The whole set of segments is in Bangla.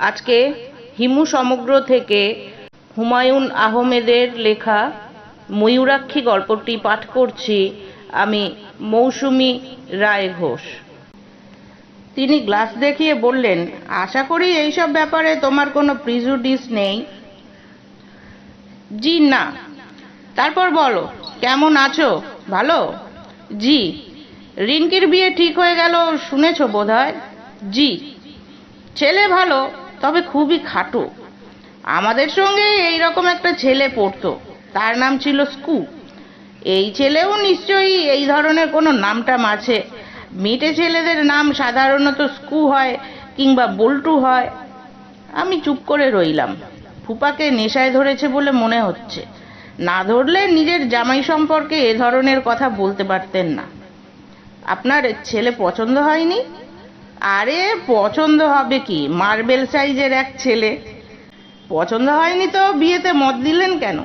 আজকে হিমু সমগ্র থেকে হুমায়ুন আহমেদের লেখা ময়ূরাক্ষী গল্পটি পাঠ করছি আমি মৌসুমি রায় ঘোষ। তিনি গ্লাস দেখিয়ে বললেন, আশা করি এইসব ব্যাপারে তোমার কোনো প্রিজুডিস নেই? জি, না। তারপর বলো, কেমন আছো? ভালো? জি। রিঙ্কির বিয়ে ঠিক হয়ে গেল, শুনেছো বোধহয়? জি। ছেলে ভালো তবে খুবই খাটো। আমাদের সঙ্গে এই রকম একটা ছেলে পড়তো। তার নাম ছিল স্কু। এই ছেলেও নিশ্চয়ই এই ধরনের কোনো নামটাম আছে। মেটে ছেলেদের নাম সাধারণত স্কু হয় কিংবা বল্টু হয়। আমি চুপ করে রইলাম। ফুপাকে নেশায় ধরেছে বলে মনে হচ্ছে। না ধরলে নিজের জামাই সম্পর্কে এ ধরনের কথা বলতে পারতেন না। আপনার ছেলে পছন্দ হয়নি? আরে, পছন্দ হবে কি? মার্বেল সাইজের এক ছেলে। পছন্দ হয়নি তো বিয়েতে মত দিলেন কেন?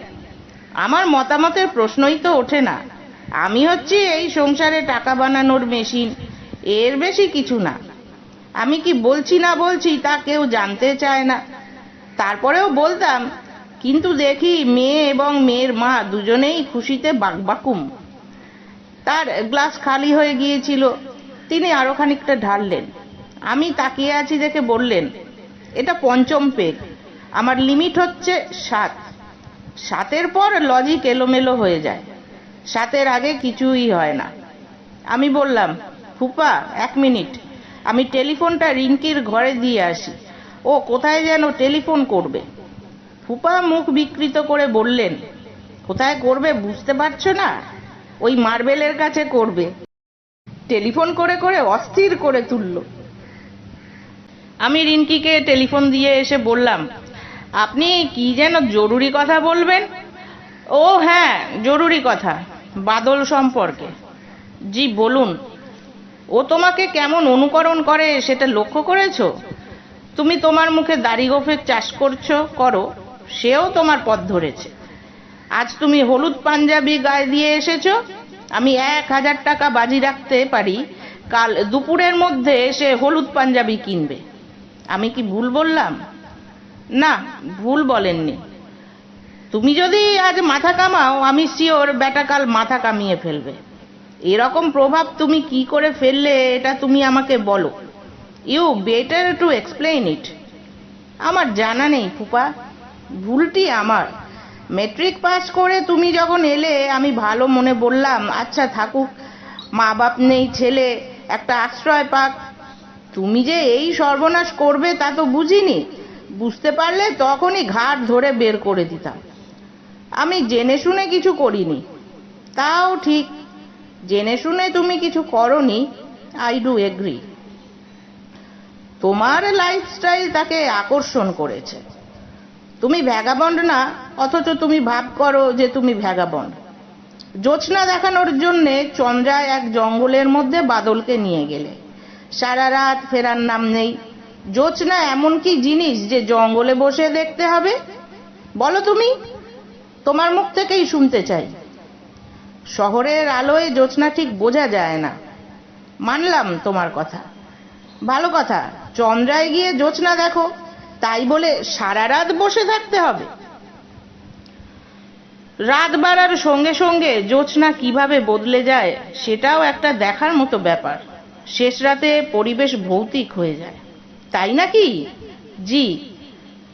আমার মতামতের প্রশ্নই তো ওঠে না। আমি হচ্ছি এই সংসারে টাকা বানানোর মেশিন এর বেশি কিছু না। আমি কি বলছি না বলছি তা কেউ জানতে চায় না। তারপরেও বলতাম, কিন্তু দেখি মেয়ে এবং মেয়ের মা দুজনেই খুশিতে বাকবাকুম। তার গ্লাস খালি হয়ে গিয়েছিল। তিনি আরও খানিকটা ঢাললেন। আমি তাকিয়ে আছি দেখে বললেন, এটা পঞ্চম পেগ। আমার লিমিট হচ্ছে সাত। সাতের পর লজিক এলোমেলো হয়ে যায়। সাতের আগে কিছুই হয় না। আমি বললাম, ফুপা, এক মিনিট। আমি টেলিফোনটা রিঙ্কির ঘরে দিয়ে আসি। ও কোথায় যেন টেলিফোন করবে? ফুপা মুখ বিকৃত করে বললেন, কোথায় করবে বুঝতে পারছ না? ওই মার্বেলের কাছে করবে। টেলিফোন করে করে অস্থির করে তুলল। আমি রিঙ্কিকে টেলিফোন দিয়ে এসে বললাম, আপনি কি যেন জরুরি কথা বলবেন? ও হ্যাঁ জরুরি কথা, বাদল সম্পর্কে। জি, বলুন। ও তোমাকে কেমন অনুকরণ করে সেটা লক্ষ্য করেছ? তুমি তোমার মুখে দাড়ি গোফের চাষ করছ, করো, সেও তোমার পথ ধরেছে। আজ তুমি হলুদ পাঞ্জাবি গায়ে দিয়ে এসেছ? আমি এক হাজার টাকা বাজি রাখতে পারি, কাল দুপুরের মধ্যে সে হলুদ পাঞ্জাবি কিনবে। আমি কি ভুল বললাম? না, ভুল বলেননি। তুমি যদি আজ মাথা কামাও, আমি শিওর বেটা কাল মাথা কামিয়ে ফেলবে। এরকম প্রভাব তুমি কি করে ফেললে, এটা তুমি আমাকে বলো। You better to explain it আমার জানা নেই, ফুপা। ভুলটি আমার। মেট্রিক পাস করে তুমি যখন এলে, আমি ভালো মনে বললাম আচ্ছা থাকুক। মা বাপ নেই, ছেলে, একটা আশ্রয় পাক তুমি যে এই সর্বনাশ করবে তা তো বুঝিনি। বুঝতে পারলে তখনই ঘাট ধরে বের করে দিতাম। আমি জেনে শুনে কিছু করিনি। তাও ঠিক, জেনে শুনে তুমি কিছু করনি আই ডু এগ্রি তোমার লাইফস্টাইল তাকে আকর্ষণ করেছে। তুমি ভ্যাগাবন্ড না, অথচ তুমি ভাব করো যে তুমি ভ্যাগাবন্ড জোছনা দেখানোর জন্যে চন্দ্রায় এক জঙ্গলের মধ্যে বাদলকে নিয়ে গেলে। সারা রাত ফেরার নাম নেই। জোছনা এমন কি জিনিস যে জঙ্গলে বসে দেখতে হবে? বলো তুমি, তোমার মুখ থেকেই শুনতে চাই। শহরের আলোয় জোছনা ঠিক বোঝা যায় না। মানলাম তোমার কথা। ভালো কথা, চন্দ্রায় গিয়ে জোছনা দেখো, তাই বলে সারা রাত বসে থাকতে হবে। রাত বাড়ার সঙ্গে সঙ্গে জোছনা কীভাবে বদলে যায়, সেটাও একটা দেখার মতো ব্যাপার। শেষ রাতে পরিবেশ ভৌতিক হয়ে যায়। তাই নাকি? জি।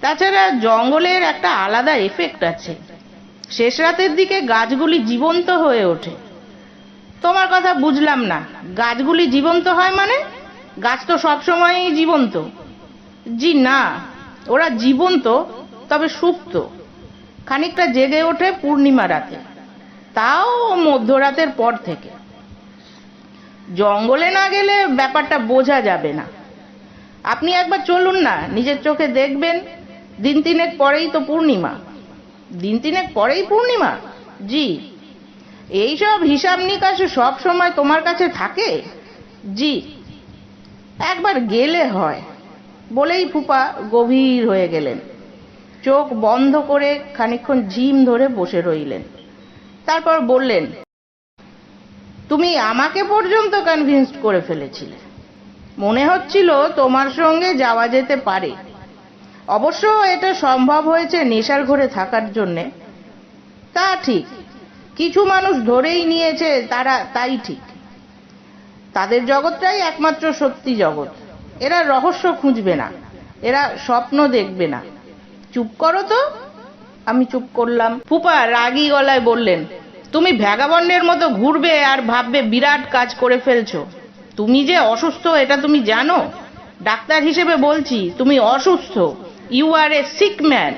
তাছাড়া জঙ্গলের একটা আলাদা এফেক্ট আছে। শেষ রাতের দিকে গাছগুলি জীবন্ত হয়ে ওঠে। তোমার কথা বুঝলাম না। গাছগুলি জীবন্ত হয় মানে? গাছ তো সবসময়ই জীবন্ত। জি না। ওরা জীবন্ত, তবে সুপ্ত। খানিকটা জেগে ওঠে পূর্ণিমা রাতে। তাও মধ্যরাতের পর থেকে। জঙ্গলে না গেলে ব্যাপারটা বোঝা যাবে না। আপনি একবার চলুন না, নিজের চোখে দেখবেন, দিন তিনেক পরেই তো পূর্ণিমা। দিন তিনেক পরেই পূর্ণিমা? জি। এইসব হিসাব নিকাশ সব সময় তোমার কাছে থাকে? জি। একবার গেলে হয়। বলেই ফুপা গভীর হয়ে গেলেন। চোখ বন্ধ করে খানিকক্ষণ ঝিম ধরে বসে রইলেন। তারপর বললেন তুমি আমাকে পর্যন্ত কনভিন্সড করে ফেলেছিলে। মনে হচ্ছিল তোমার সঙ্গে যাওয়া যেতে পারে। অবশ্য এটা সম্ভব হয়েছে নেশার ঘরে থাকার জন্যে। তা ঠিক। কিছু মানুষ ধরেই নিয়েছে তারা তাই ঠিক। তাদের জগৎটাই একমাত্র সত্যি জগৎ। এরা রহস্য খুঁজবে না। এরা স্বপ্ন দেখবে না। চুপ করো তো। আমি চুপ করলাম। ফুপা রাগী গলায় বললেন তুমি ভ্যাগাবন্ডের মতো ঘুরবে আর ভাববে বিরাট কাজ করে ফেলছো। তুমি যে অসুস্থ, এটা তুমি জানো? ডাক্তার হিসেবে বলছি, তুমি অসুস্থ। You are a sick man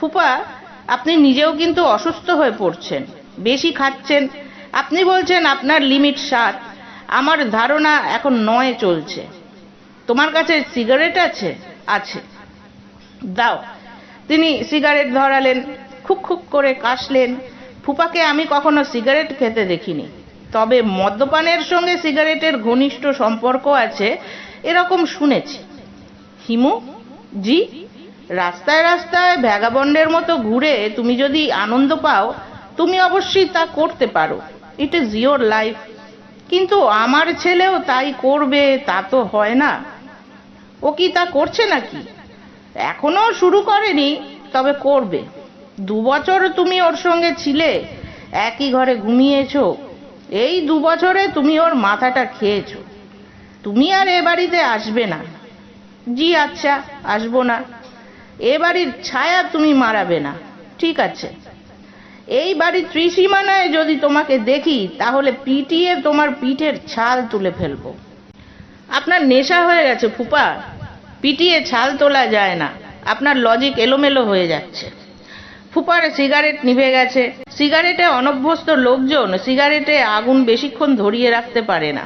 ফুপা, আপনি নিজেও কিন্তু অসুস্থ হয়ে পড়ছেন। বেশি খাচ্ছেন। আপনি বলছেন আপনার লিমিট সাত। আমার ধারণা এখন নয় চলছে। তোমার কাছে সিগারেট আছে? আছে। দাও। তিনি সিগারেট ধরালেন, খুক খুক করে কাশলেন। ফুপাকে আমি কখনো সিগারেট খেতে দেখিনি। তবে মদ্যপানের সঙ্গে সিগারেটের ঘনিষ্ঠ সম্পর্ক আছে, এরকম শুনেছি। হিমু, জি, রাস্তায় রাস্তায় ভ্যাগাবন্ডের মতো ঘুরে তুমি যদি আনন্দ পাও, তুমি অবশ্যই তা করতে পারো। ইট ইজ ইয়োর লাইফ কিন্তু আমার ছেলেও তাই করবে, তা তো হয় না। ও কি তা করছে নাকি? এখনও শুরু করেনি, তবে করবে। দু বছর তুমি ওর সঙ্গে ছিলে, একই ঘরে ঘুমিয়েছো, এই দু বছরে তুমি ওর মাথাটা খেয়েছো। তুমি আর এ বাড়িতে আসবে না। জি আচ্ছা আসব না। এ বাড়ির ছায়া তুমি মারাবে না, ঠিক আছে। এই বাড়ির ত্রিসীমানায় যদি তোমাকে দেখি, তাহলে পিটিয়ে তোমার পিঠের ছাল তুলে ফেলব। আপনার নেশা হয়ে গেছে ফুপা। পিটিয়ে ছাল তোলা যায় না। আপনার লজিক এলোমেলো হয়ে যাচ্ছে। ফুপার সিগারেট নিভে গেছে। সিগারেটে অনভ্যস্ত লোকজন সিগারেটে আগুন বেশিক্ষণ ধরিয়ে রাখতে পারে না।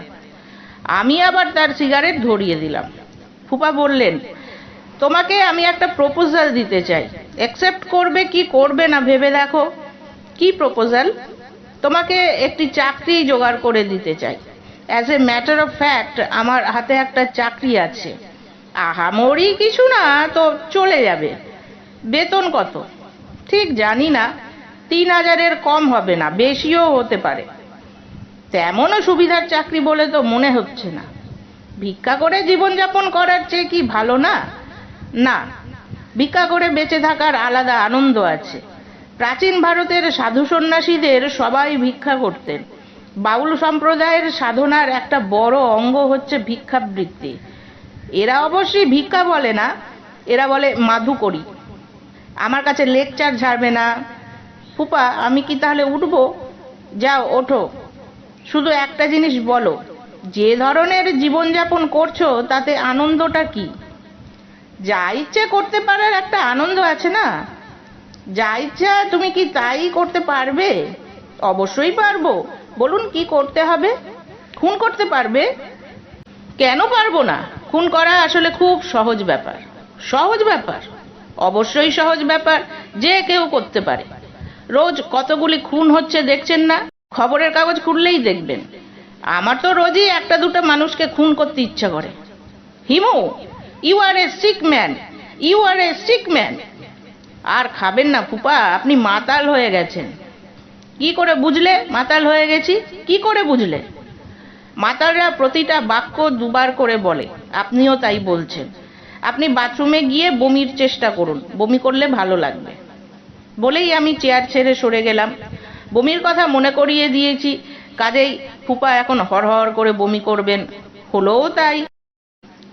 আমি আবার তার সিগারেট ধরিয়ে দিলাম। ফুপা বললেন, তোমাকে আমি একটা প্রপোজাল দিতে চাই। অ্যাকসেপ্ট করবে কি করবে না ভেবে দেখো। কি প্রপোজাল? তোমাকে একটি চাকরি জোগাড় করে দিতে চাই। As a matter of fact, আমার হাতে একটা চাকরি আছে। আহামরি কিছু না, তো চলে যাবে। বেতন কত? ঠিক জানি না, তিন হাজারের কম হবে না, বেশিও হতে পারে। তেমনও সুবিধার চাকরি বলে তো মনে হচ্ছে না। ভিক্ষা করে জীবনযাপন করার চেয়ে কি ভালো না? না, ভিক্ষা করে বেঁচে থাকার আলাদা আনন্দ আছে। প্রাচীন ভারতের সাধু সন্ন্যাসীদের সবাই ভিক্ষা করতেন। বাউল সম্প্রদায়ের সাধনার একটা বড় অঙ্গ হচ্ছে ভিক্ষাবৃত্তি। এরা অবশ্যই ভিক্ষা বলে না, এরা বলে মাধুকরী আমার কাছে লেকচার ঝাড়বে না। ফুপা, আমি কি তাহলে উঠবো? যাও, ওঠো। শুধু একটা জিনিস বলো, যে ধরনের জীবনযাপন করছ, তাতে আনন্দটা কি? যা ইচ্ছে করতে পারার একটা আনন্দ আছে না? যা ইচ্ছা তুমি কি তাই করতে পারবে? অবশ্যই পারব। বলুন, কি করতে হবে? খুন করতে পারবে? কেন পারব না? খুন করা আসলে খুব সহজ ব্যাপার। সহজ ব্যাপার। অবশ্যই সহজ ব্যাপার, যে কেউ করতে পারে। রোজ কতগুলি খুন হচ্ছে দেখছেন না? খবরের কাগজ খুললেই দেখবেন। আমার তো রোজই একটা দুটো মানুষকে খুন করতে ইচ্ছা করে। Himu you are a sick man you are a sick man আর খাবেন না ফুপা, আপনি মাতাল হয়ে গেছেন। কি করে বুঝলে মাতাল হয়ে গেছি? কি করে বুঝলে? মাতালরা প্রতিটা বাক্য দুবার করে বলে, আপনিও তাই বলছেন। আপনি বাথরুমে গিয়ে বমির চেষ্টা করুন। বমি করলে ভালো লাগবে। বলেই আমি চেয়ার ছেড়ে সরে গেলাম। বমির কথা মনে করিয়ে দিয়েছি। কাজেই ফুপা এখন হরহর করে বমি করবেন। হলোও তাই।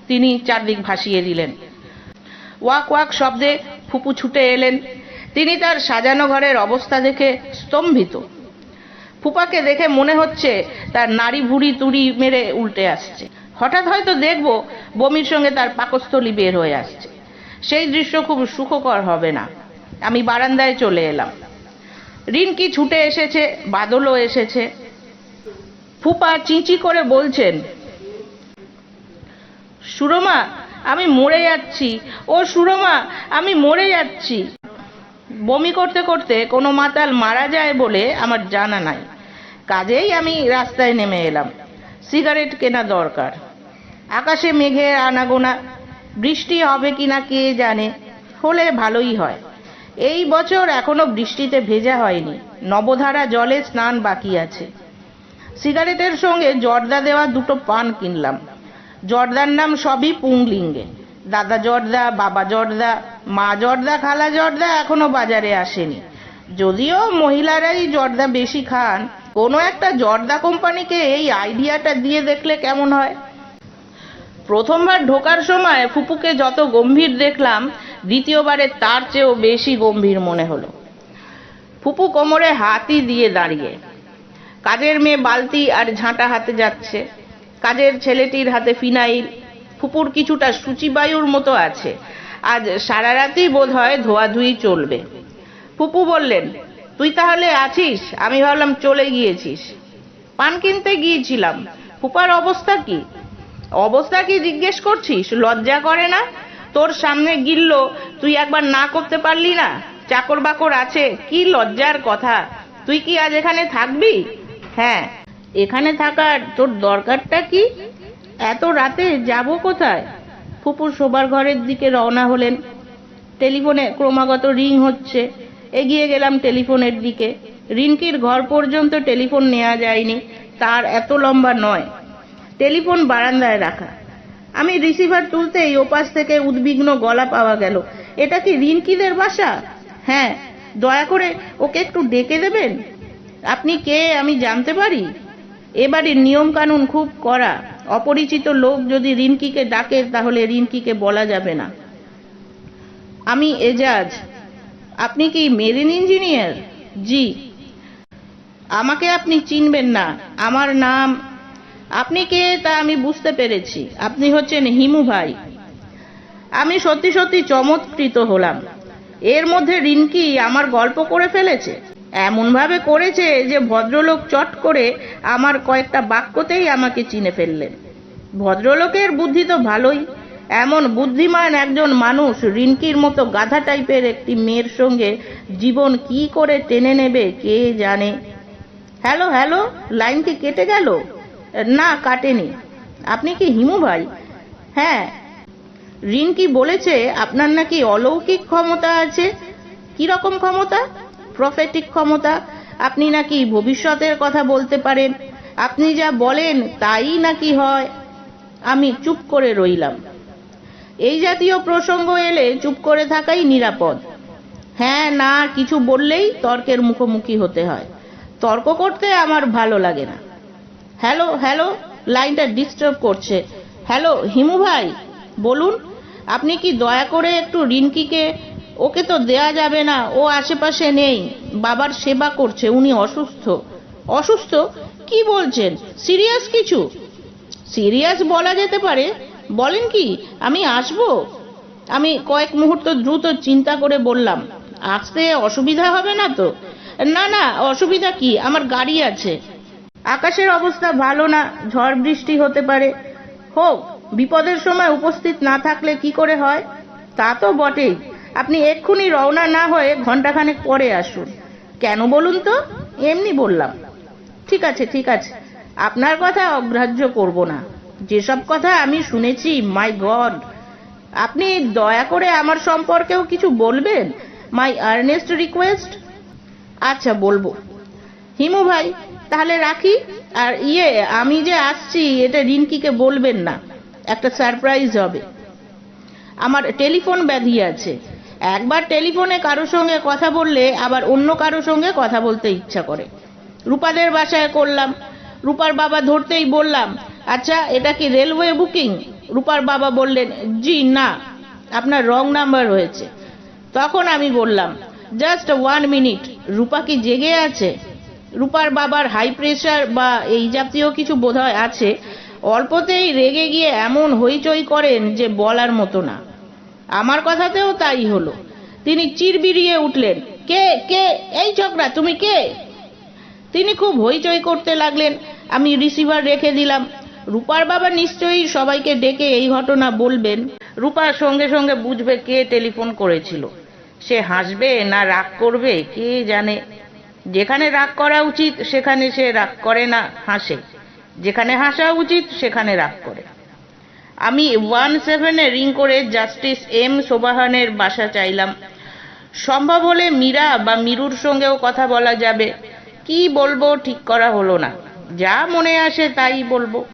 তিনি চারদিক ভাসিয়ে দিলেন। ওয়াক ওয়াক শব্দে ফুপু ছুটে এলেন। তিনি তার সাজানো ঘরের অবস্থা দেখে স্তম্ভিত। ফুপাকে দেখে মনে হচ্ছে তার নাড়ি ভুড়ি তুড়ি মেরে উল্টে আসছে। হঠাৎ হয়তো দেখব বমির সঙ্গে তার পাকস্থলী বের হয়ে আসছে। সেই দৃশ্য খুব সুখকর হবে না। আমি বারান্দায় চলে এলাম। রিনকি ছুটে এসেছে, বাদলও এসেছে। ফুপা চিঁচি করে বলছেন, সুরমা, আমি মরে যাচ্ছি। ও সুরমা, আমি মরে যাচ্ছি। বমি করতে করতে কোনো মাতাল মারা যায় বলে আমার জানা নাই। কাজেই আমি রাস্তায় নেমে এলাম। সিগারেট কেনা দরকার। আকাশে মেঘের আনাগোনা, বৃষ্টি হবে কিনা কে জানে, হলে ভালোই হয়। এই বছর এখনও বৃষ্টিতে ভেজা হয়নি, নবধারা জলে স্নান বাকি আছে। সিগারেটের সঙ্গে জর্দা দেওয়া দুটো পান কিনলাম। জর্দার নাম সবই পুংলিঙ্গে। দাদা জর্দা, বাবা জর্দা, মা জর্দা, খালা জর্দা এখনও বাজারে আসেনি। যদিও মহিলারাই জর্দা বেশি খান, কোনো একটা জর্দা কোম্পানিকে এই আইডিয়াটা দিয়ে দেখলে কেমন হয়? প্রথমবার ঢোকার সময় ফুপুকে যত গম্ভীর দেখলাম, দ্বিতীয়বারে তার চেয়েও বেশি গম্ভীর মনে হলো। ফুপু কোমরে হাতই দিয়ে দাঁড়িয়ে, কাজের মেয়ে বালতি আর ঝাঁটা হাতে যাচ্ছে, কাজের ছেলেটির হাতে ফিনাইল, ফুপুর কিছুটা সূচিবায়ুর মতো আছে, আজ সারা রাতেই বোধ হয় ধোয়াধুয়ি চলবে। ফুপু বললেন, তুই তাহলে আছিস? আমি ভাবলাম চলে গিয়েছিস। পান কিনতে গিয়েছিলাম। ফুপার অবস্থা কি? অবস্থা কি জিজ্ঞেস করছিস? লজ্জা করে না? তোর সামনে গিললো, তুই একবার না করতে পারলি না? চাকর বাকর আছে, কি লজ্জার কথা? তুই কি আজ এখানে থাকবি? হ্যাঁ এখানে থাকার তোর দরকারটা কি? এত রাতে যাব কোথায়? ফুপুর শোবার ঘরের দিকে রওনা হলেন। টেলিফোনে ক্রমাগত রিং হচ্ছে। এগিয়ে গেলাম টেলিফোনের দিকে। রিনকির ঘর পর্যন্ত টেলিফোন নেওয়া যায়নি। তার এত লম্বা নয়। টেলিফোন বারান্দায় রাখা। আমি রিসিভার তুলতেই ওপাশ থেকে উদ্বিগ্ন গলা পাওয়া গেল। এটা কি রিনকিদের বাসা? হ্যাঁ দয়া করে ওকে একটু ডেকে দেবেন? আপনি কে আমি জানতে পারি? এবারে নিয়ম কানুন খুব কড়া। অপরিচিত লোক যদি রিনকিকে ডাকে, তাহলে রিনকিকে বলা যাবে না। আমি এজাজ। আপনি কি মেরিন ইঞ্জিনিয়ার? জি। আমাকে আপনি চিনবেন না। আমার নাম আপনি কে তা আমি বুঝতে পেরেছি। আপনি হচ্ছেন হিমু ভাই। আমি সত্যি সত্যি চমৎকৃত হলাম। এর মধ্যে রিনকি আমার গল্প করে ফেলেছে। এমনভাবে করেছে যে ভদ্রলোক চট করে আমার কয়েকটা বাক্যতেই আমাকে চিনে ফেললেন। ভদ্রলোকের বুদ্ধি তো ভালোই। এমন বুদ্ধিমান একজন মানুষ রিনকির মতো গাধা টাইপের একটি মেয়ের সঙ্গে জীবন কি করে টেনে নেবে কে জানে। হ্যালো হ্যালো লাইন কি কেটে গেল? না, কাটেনি। আপনি কি হিমু ভাই? হ্যাঁ। রিন কি বলেছে, আপনার নাকি অলৌকিক ক্ষমতা আছে। রকম ক্ষমতা? প্রফেটিক ক্ষমতা। আপনি নাকি ভবিষ্যতের কথা বলতে পারেন। আপনি যা বলেন, তাই নাকি হয়? আমি চুপ করে রইলাম। এই জাতীয় প্রসঙ্গ এলে চুপ করে থাকাই নিরাপদ। হ্যাঁ না, কিছু বললেই তর্কের মুখোমুখি হতে হয়। তর্ক করতে আমার ভালো লাগে না। হ্যালো হ্যালো, লাইনটা ডিস্টার্ব করছে। হ্যালো, হিমু ভাই, বলুন, আপনি কি দয়া করে একটু রিনকিকে, ওকে তো দেয়া যাবে না, ও আশেপাশে নেই, বাবার সেবা করছে, উনি অসুস্থ। অসুস্থ? কি বলছেন? সিরিয়াস কিছু? সিরিয়াস বলা যেতে পারে। বলেন কি, আমি আসব? আমি কয়েক মুহূর্ত দ্রুত চিন্তা করে বললাম, আসতে অসুবিধা হবে না তো? না না, অসুবিধা কি? আমার গাড়ি আছে। আকাশের অবস্থা ভালো না, ঝড় বৃষ্টি হতে পারে। হোক, বিপদের সময় উপস্থিত না থাকলে কি করে হয়? তা তো বটেই। আপনি এক্ষুনি রওনা না হয়ে ঘন্টাখানেক পরে আসুন। কেন বলুন তো? এমনি বললাম। ঠিক আছে ঠিক আছে। আপনার কথা অগ্রাহ্য করব না। যেসব কথা আমি শুনেছি মাই গড আপনি দয়া করে আমার সম্পর্কেও কিছু বলবেন? মাই আর্নেস্ট রিকোয়েস্ট আচ্ছা বলব। হিমু ভাই তাহলে রাখি। আর ইয়ে আমি যে আসছি, এটা রিনকিকে বলবেন না। একটা সারপ্রাইজ হবে। আমার টেলিফোন ব্যাধি আছে। একবার টেলিফোনে কারোর সঙ্গে কথা বললে আবার অন্য কারোর সঙ্গে কথা বলতে ইচ্ছা করে। রূপাদের বাসায় করলাম। রূপার বাবা ধরতেই বললাম আচ্ছা এটা কি রেলওয়ে বুকিং? রূপার বাবা বললেন, জি, না। আপনার রং নাম্বার হয়েছে। তখন আমি বললাম, জাস্ট ওয়ান মিনিট। রূপা কি জেগে আছে? রূপার বাবার হাই প্রেশার বা এই জাতীয় কিছু বোধহয় আছে, অল্পতেই রেগে গিয়ে এমন হইচই করেন যে বলার মতো না। আমার কথাতেও তাই হলো। তিনি চিরবিরিয়ে উঠলেন, কে কে, এই ছোকরা তুমি কে? তিনি খুব হইচই করতে লাগলেন, আমি রিসিভার রেখে দিলাম। রূপার বাবা নিশ্চয়ই সবাইকে ডেকে এই ঘটনা বলবেন। রূপার সঙ্গে সঙ্গে বুঝবে কে টেলিফোন করেছিল। সে হাসবে না রাগ করবে, কে জানে। যেখানে রাগ করা উচিত, সেখানে সে রাগ করে না, হাসে। যেখানে হাসা উচিত, সেখানে রাগ করে। আমি ওয়ান সেভেনে রিং করে জাস্টিস এম সোবাহানের বাসা চাইলাম। সম্ভব হলে মীরা বা মিরুর সঙ্গেও কথা বলা যাবে। কি বলব ঠিক করা হলো না। যা মনে আসে তাই বলব।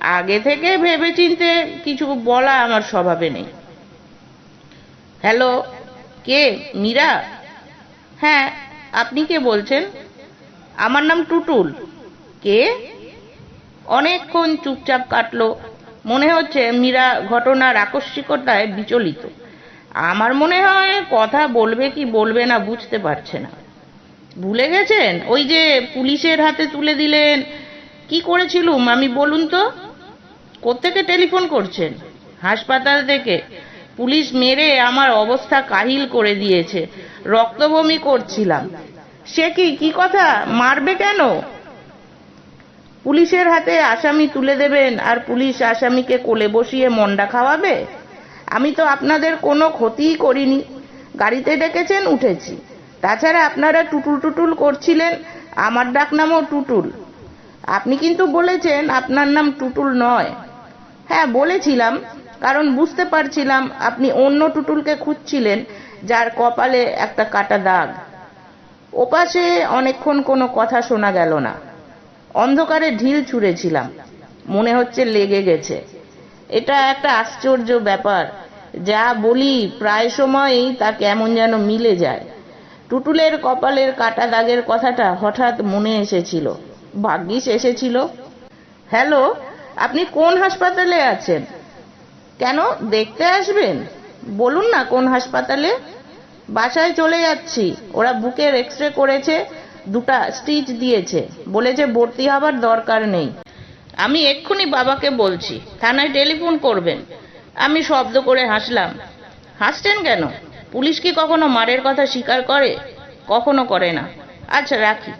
আগে থেকে ভেবেচিন্তে কিছু বলা আমার স্বভাবে নেই। হ্যালো, কে? মীরা? হ্যাঁ আপনি কে বলছেন? আমার নাম টুটুল। কে? অনেকক্ষণ চুপচাপ কাটলো। মনে হচ্ছে মীরা ঘটনার আকস্মিকতায় বিচলিত। আমার মনে হয় কথা বলবে কি বলবে না বুঝতে পারছে না। ভুলে গেছেন? ওই যে পুলিশের হাতে তুলে দিলেন। কি করেছিলুম আমি বলুন তো? কোত্থেকে টেলিফোন করছেন? হাসপাতাল থেকে। পুলিশ মেরে আমার অবস্থা কাহিল করে দিয়েছে। রক্তবমি করছিলাম। সে কি কি কথা? মারবে কেন? পুলিশের হাতে আসামি তুলে দেবেন আর পুলিশ আসামিকে কোলে বসিয়ে মন্ডা খাওয়াবে? আমি তো আপনাদের কোনো ক্ষতিই করিনি। গাড়িতে ডেকেছেন, উঠেছি। তাছাড়া আপনারা টুটুল টুটুল করছিলেন, আমার ডাক নামও টুটুল। আপনি কিন্তু বলেছেন আপনার নাম টুটুল নয়। হ্যাঁ বলেছিলাম। কারণ বুঝতে পারছিলাম আপনি অন্য টুটুলকে খুঁজছিলেন, যার কপালে একটা কাটা দাগ। ওপাশে অনেকক্ষণ কোনো কথা শোনা গেল না। অন্ধকারে ঢিল ছুঁড়েছিলাম। মনে হচ্ছে লেগে গেছে। এটা একটা আশ্চর্য ব্যাপার। যা বলি প্রায় সময়ই তা কেমন যেন মিলে যায়। টুটুলের কপালের কাটা দাগের কথাটা হঠাৎ মনে এসেছিল। ভাগ্যিস এসেছিল। হ্যালো, আপনি কোন হাসপাতালে আছেন? কেন? দেখতে আসবেন? বলুন না কোন হাসপাতালে? বাসায় চলে যাচ্ছি। ওরা বুকের এক্স রে করেছে, দুটা স্টিচ দিয়েছে। বলেছে ভর্তি হবার দরকার নেই। আমি এক্ষুনি বাবাকে বলছি, থানায় টেলিফোন করবেন। আমি শব্দ করে হাসলাম। হাসছেন কেন? পুলিশ কি কখনো মারের কথা স্বীকার করে? কখনো করে না। আচ্ছা রাখি।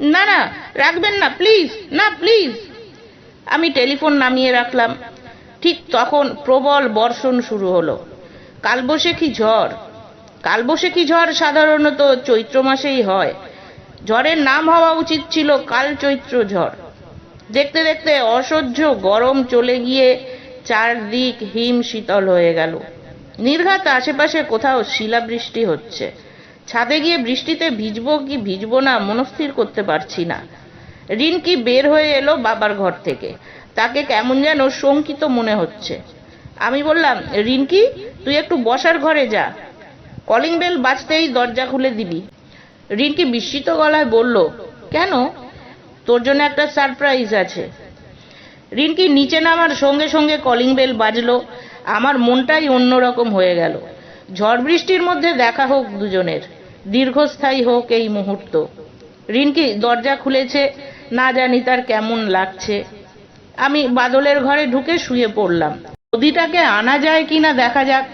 না না, রাখবেন না, প্লিজ না, প্লিজ। আমি টেলিফোন নামিয়ে রাখলাম। ঠিক তখন প্রবল বর্ষণ শুরু হলো। কালবৈশাখী ঝড়। কালবৈশাখী ঝড় সাধারণত চৈত্র মাসেই হয়। ঝড়ের নাম হওয়া উচিত ছিল কাল চৈত্র ঝড়। দেখতে দেখতে অসহ্য গরম চলে গিয়ে চারদিক হিম শীতল হয়ে গেল। নির্ঘাত আশেপাশে কোথাও শিলাবৃষ্টি হচ্ছে। ছাদে গিয়ে বৃষ্টিতে ভিজবো কি ভিজবো না মনস্থির করতে পারছি না। রিনকি বের হয়ে এলো বাবার ঘর থেকে। তাকে কেমন যেন শঙ্কিত মনে হচ্ছে। আমি বললাম, রিনকি, তুই একটু বসার ঘরে যা। কলিং বেল বাজতেই দরজা খুলে দিবি। রিনকি বিস্মিত গলায় বলল, কেন? তোর জন্য একটা সারপ্রাইজ আছে। রিনকি নিচে নামার সঙ্গে সঙ্গে কলিং বেল বাজলো। আমার মনটাই অন্যরকম হয়ে গেল। ঝড় বৃষ্টির মধ্যে দেখা হোক দুজনের, দীর্ঘস্থায়ী হোক এই মুহূর্ত। রিনকি দরজা খুলেছে, না জানি তার কেমন লাগছে। আমি বাদলের ঘরে ঢুকে শুয়ে পড়লাম। নদীটাকে আনা যায় কি না দেখা যাক।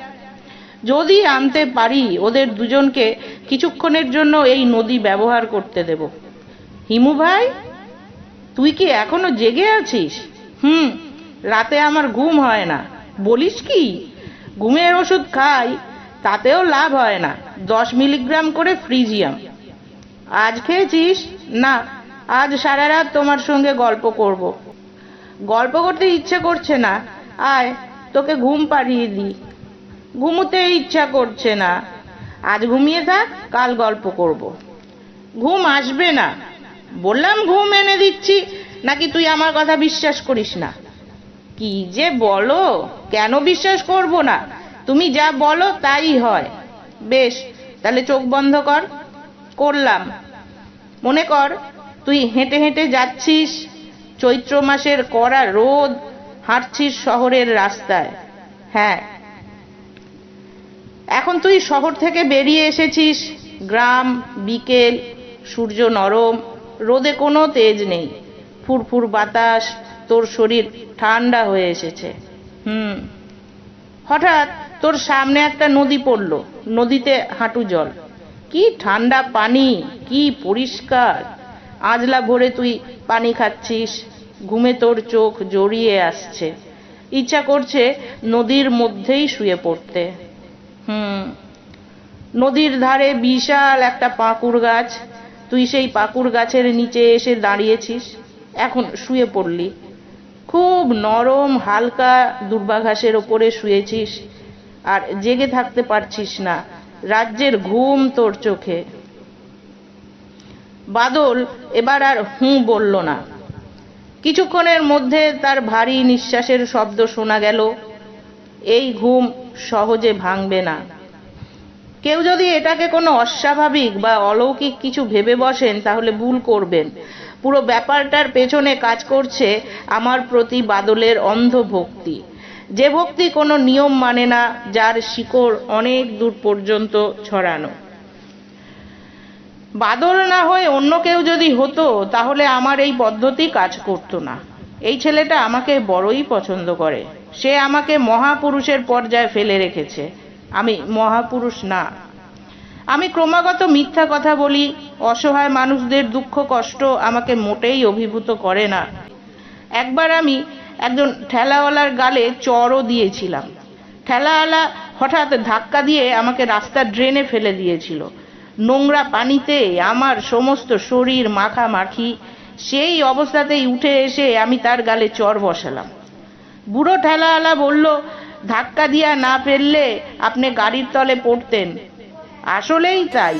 যদি আনতে পারি, ওদের দুজনকে কিছুক্ষণের জন্য এই নদী ব্যবহার করতে দেব। হিমু ভাই, তুই কি এখনও জেগে আছিস? হুম, রাতে আমার ঘুম হয় না। বলিস কি? ঘুমের ওষুধ খাই, তাতেও লাভ হয় না। দশ মিলিগ্রাম করে ফ্রিজিয়াম। আজ খেয়েছিস? না, আজ সারা রাত তোমার সঙ্গে গল্প করব। গল্প করতে ইচ্ছে করছে না। আয়, তোকে ঘুম পাড়িয়ে দিই। ঘুমোতে ইচ্ছা করছে না। আজ ঘুমিয়ে থাক, কাল গল্প করব। ঘুম আসবে না। বললাম ঘুম এনে দিচ্ছি, নাকি তুই আমার কথা বিশ্বাস করিস না? কি যে বলো, কেন বিশ্বাস করব না? তুমি যা বলো তাই হয়। বেশ, তাহলে চোখ বন্ধ কর। করলাম। মনে কর, তুই হেঁটে হেঁটে যাচ্ছিস। চৈত্র মাসের কড়া রোদ হাঁটছিস শহরের রাস্তায়। হ্যাঁ। এখন তুই শহর থেকে বেরিয়ে এসেছিস। গ্রাম, বিকেল, সূর্য নরম, রোদে কোনো তেজ নেই। ফুরফুর বাতাস, তোর শরীর ঠান্ডা হয়ে এসেছে। হুম। হঠাৎ তোর সামনে একটা নদী পড়ল। নদীতে হাঁটু জল। কি ঠান্ডা পানি, কি পরিষ্কার। আজলা ভরে তুই পানি খাচ্ছিস। ঘুমে তোর চোখ জড়িয়ে আসছে। ইচ্ছা করছে নদীর মধ্যেই শুয়ে পড়তে। হুম। নদীর ধারে বিশাল একটা পাকুড় গাছ। তুই সেই পাকুড় গাছের নিচে এসে দাঁড়িয়েছিস। এখন শুয়ে পড়লি। খুব নরম, হালকা দুর্বাঘাসের ওপরে শুয়েছিস। আর জেগে থাকতে পারছিস না। রাজ্যের ঘুম তোর চোখে। বাদল এবার আর হুঁ বলল না। কিছুক্ষণের মধ্যে তার ভারী নিঃশ্বাসের শব্দ শোনা গেল। এই ঘুম সহজে ভাঙবে না। কেউ যদি এটাকে কোনো অস্বাভাবিক বা অলৌকিক কিছু ভেবে বসেন, তাহলে ভুল করবেন। পুরো ব্যাপারটার পেছনে কাজ করছে আমার প্রতি বাদলের অন্ধ ভক্তি যে ভক্তি কোনো নিয়ম মানে না, যার শিকড় অনেক দূর পর্যন্ত ছড়ানো। বাদল না হয়ে অন্য কেউ যদি হতো, তাহলে আমার এই পদ্ধতি কাজ করতো না। এই ছেলেটা আমাকে বড়ই পছন্দ করে। সে আমাকে মহাপুরুষের পর্যায়ে ফেলে রেখেছে। আমি মহাপুরুষ না। আমি ক্রমাগত মিথ্যা কথা বলি, অসহায় মানুষদের দুঃখ কষ্ট আমাকে মোটেই অভিভূত করে না। একবার আমি একজন ঠেলাওয়ালার গালে চড়ও দিয়েছিলাম। ঠেলাওয়ালা হঠাৎ ধাক্কা দিয়ে আমাকে রাস্তার ড্রেনে ফেলে দিয়েছিল। নোংরা পানিতে আমার সমস্ত শরীর মাখামাখি, সেই অবস্থাতেই উঠে এসে আমি তার গালে চর বসালাম। বুড়ো ঠেলাওয়ালা বলল, ধাক্কা দিয়া না ফেললে আপনি গাড়ির তলে পড়তেন। আসলেই তাই।